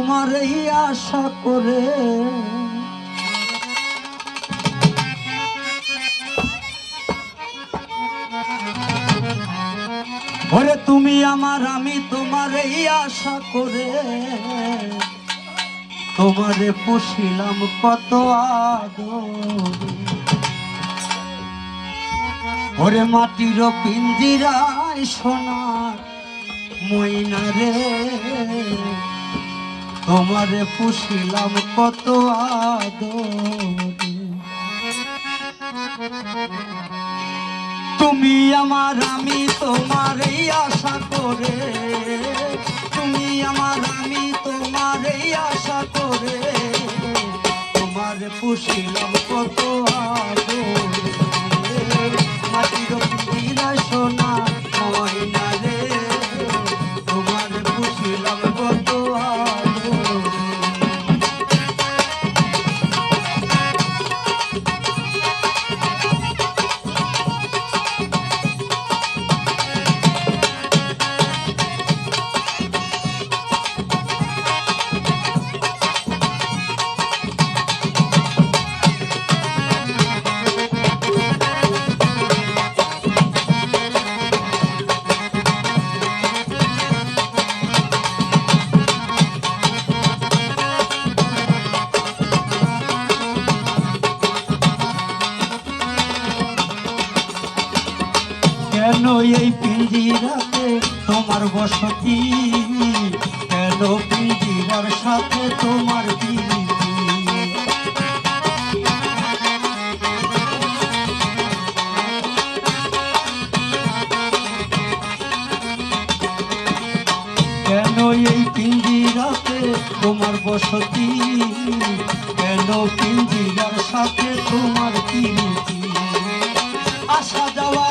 তোমার এই আশা করে। ওরে তুমি আমার, আমি তোমার এই আশা করে। তোমারে পুষিলাম কত আদর। ওরে মাটির পিঞ্জিরায় সোনার ময়না রে। তোমারে পুষিলাম কত আদর। তুমি আমার, আমি তোমার এই আশা করে। তুমি আমার, আমি তোমার এই আশা করে। তোমার পুষিলাম কত আদর। মাটির পিঞ্জিরা কেন এই পিঞ্জিরাতে তোমার বসতি কেন পিঞ্জিরার সাথে তোমার? কেন এই পিঞ্জিরাতে তোমার বসতি কেন পিঞ্জিরার সাথে তোমার প্রীতি? আসা যাওয়া